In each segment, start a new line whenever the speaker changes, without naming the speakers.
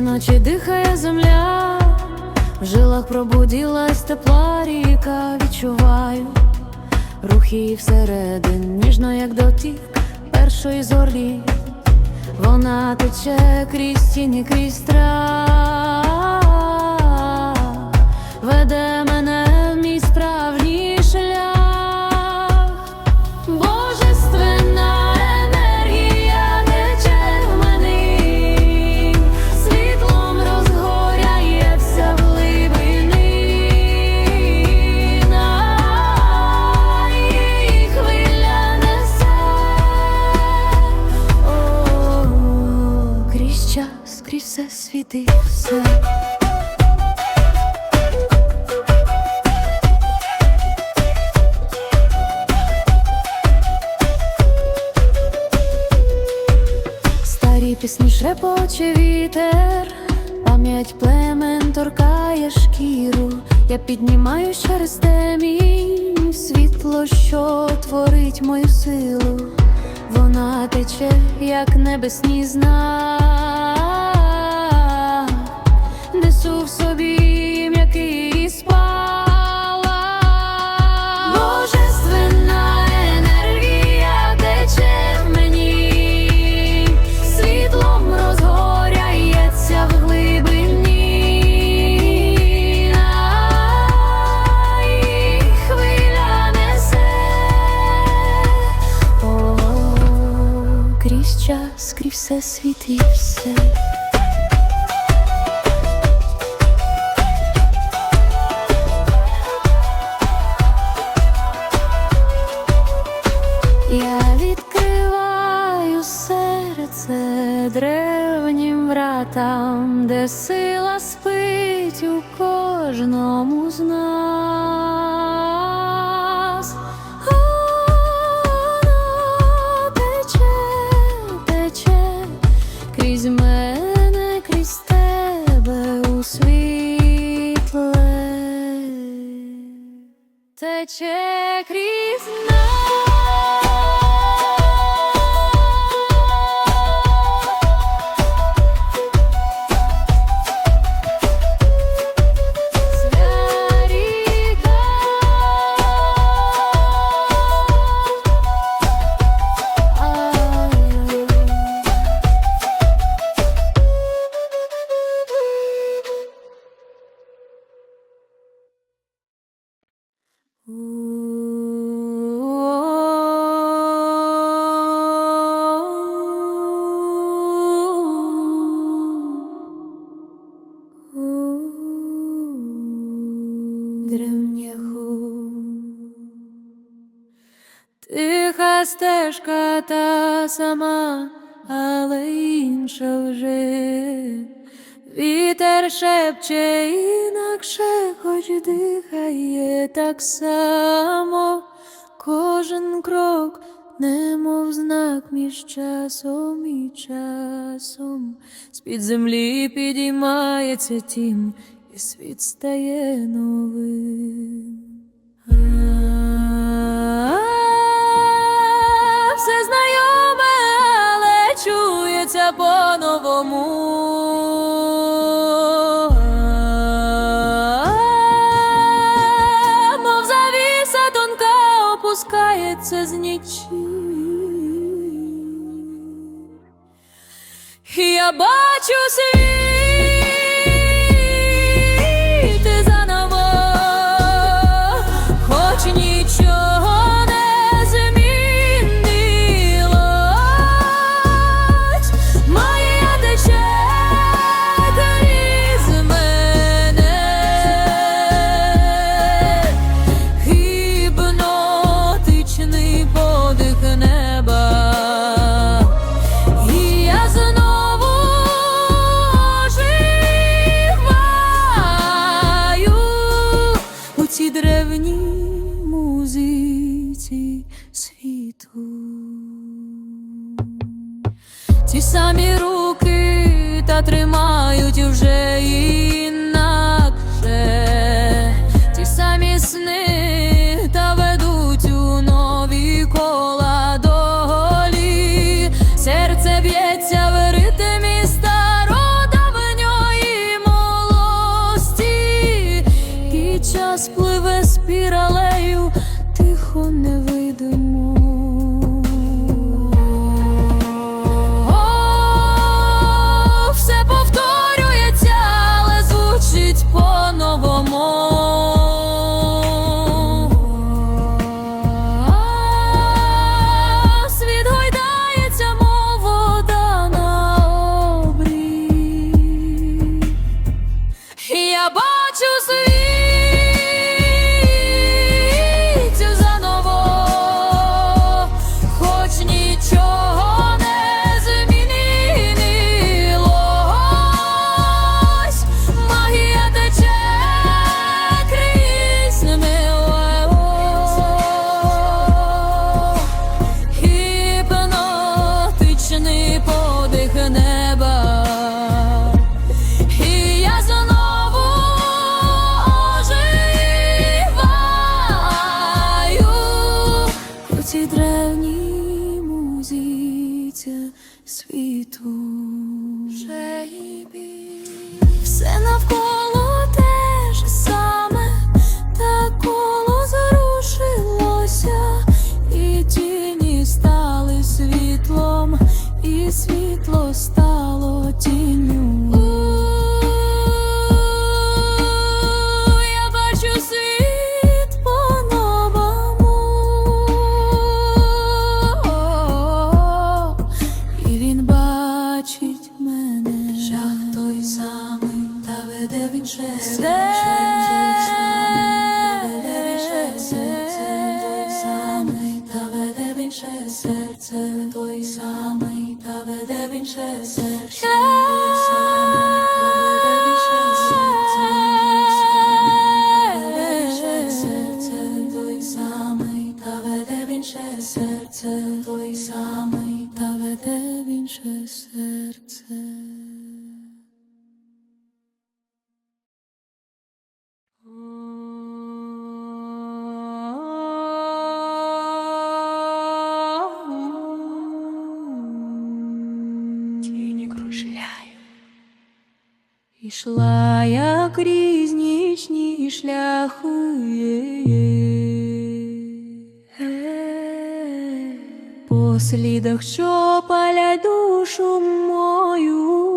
наче дихає земля, в жилах пробуділась тепла ріка, відчуваю рухи її всередин, ніжно, як дотік першої зорі, вона тече крізь тіні, крізь страх, веде мене Я піднімаю через темінь світло, що творить мою силу. Вона тече, як небесні зна, несу в собі крізь час, крізь все світ. Я відкриваю серце древнім вратам, де сила спить у кожному з нас. Тече крізь нас. Стежка та сама, але інша вже. Вітер шепче інакше, хоч дихає так само, кожен крок, немов знак між часом і часом, з-під землі підіймається тінь, і світ стає новим. По-новому. Мов завіса тонка опускається з нічі. Я бачу світ Ті самі руки та тримають вже інакше, світло стало Ішла я крізь нічні шляхи. По слідах, що палять душу мою.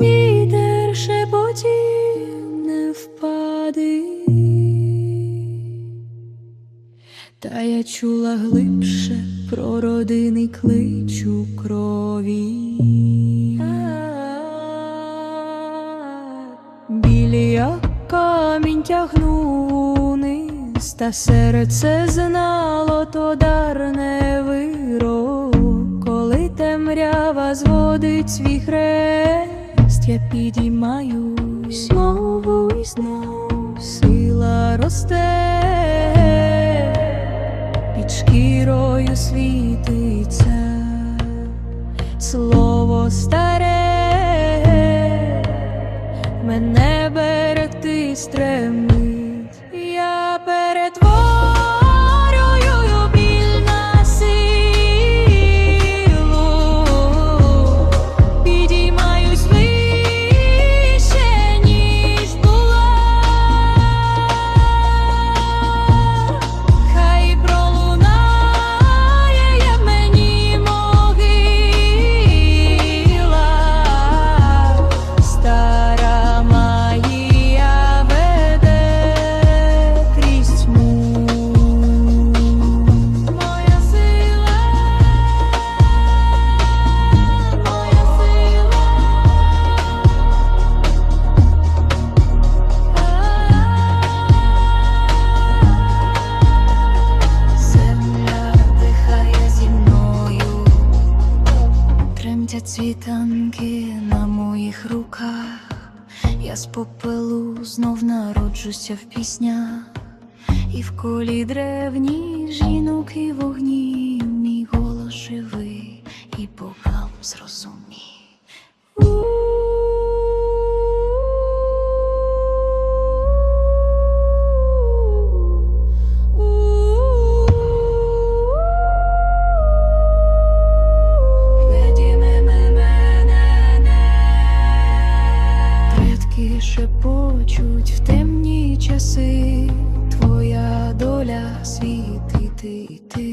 Вітер шепотів не впади. Та я чула глибше про родини кличу крові. Білі як камінь тягнув униз, та серце знало то дар не вирок. Коли темрява зводить свій хрест, я підіймаюсь знову і знов сила росте шкірою світиться слово старе, мене берегти стремить, світанки на моїх руках. Я з попелу знов народжуся в піснях, і в колі древні жінок і вогні, мій голос живий і богам зрозумій. шепочуть в темні часи, твоя доля світити ти.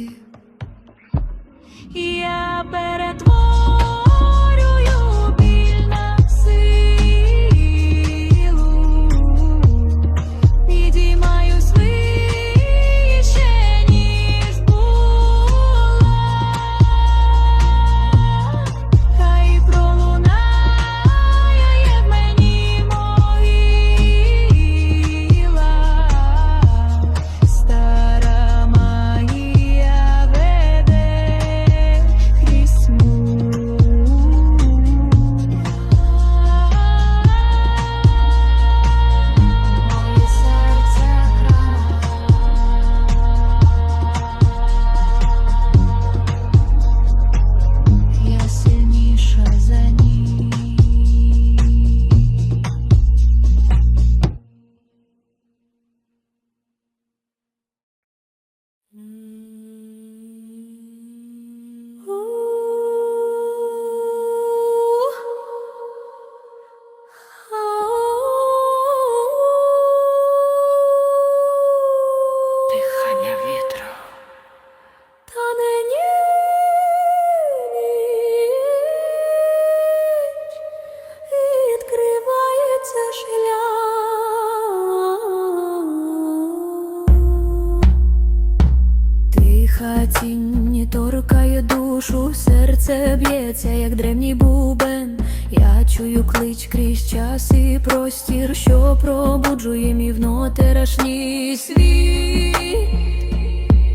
б'ється, як древній бубен. Я чую клич крізь час і простір, що пробуджує мівно терашній світ.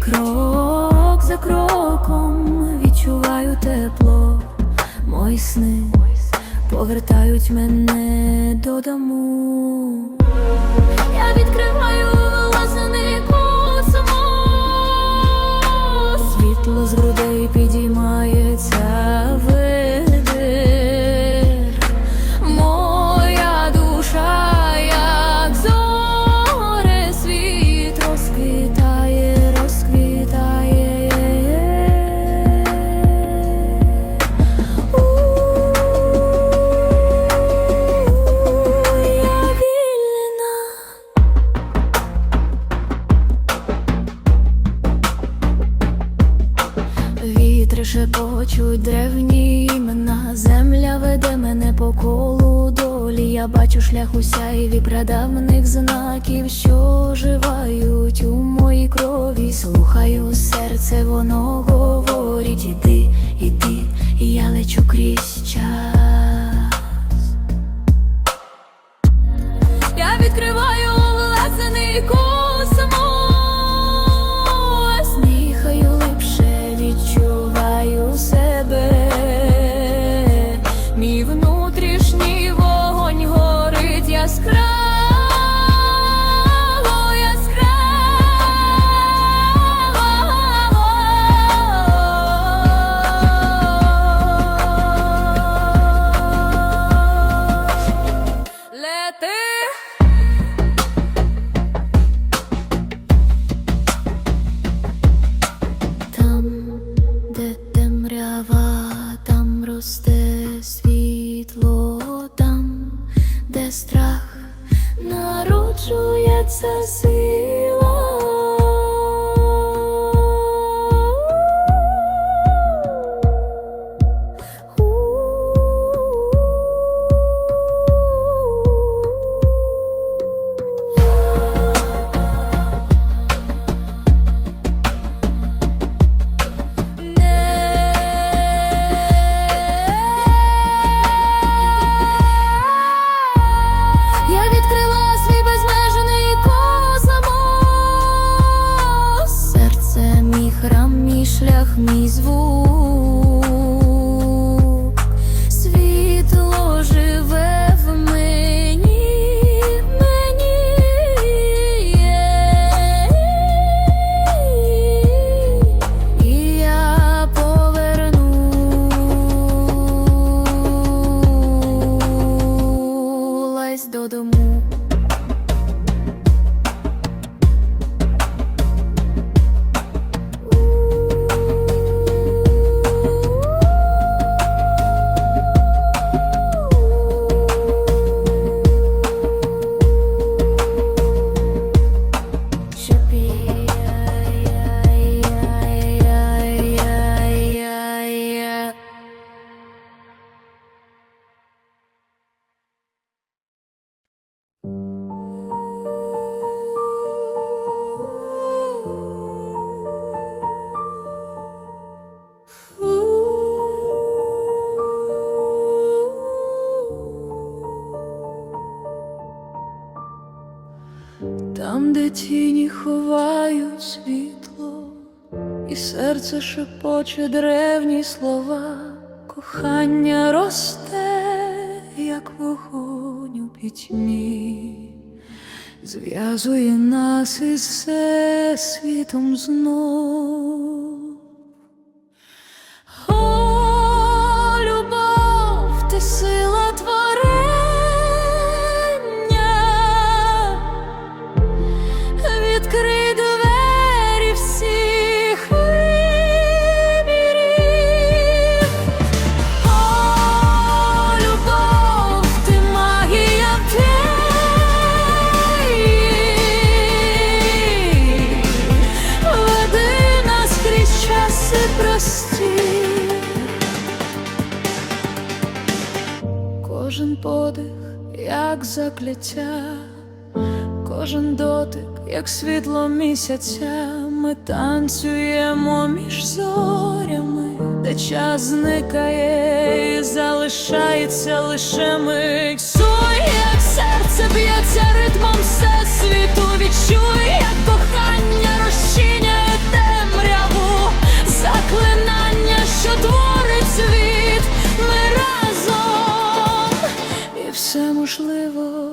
Крок за кроком відчуваю тепло, мої сни повертають мене додому. Я відкриваю. слухаю серце, воно говорить, іди, іди, і я лечу крізь час. Тіні ховають світло, і серце шепоче древні слова, кохання росте, як вогонь у пітьмі, зв'язує нас із всесвітом знов. Кожен подих, як закляття, кожен дотик, як світло місяця, ми танцюємо між зорями, де час зникає і залишається лише мить. Суй, як серце б'ється ритмом всесвіту, відчуй, як кохання розчиняє темряву, заклинання, що творить все можливо.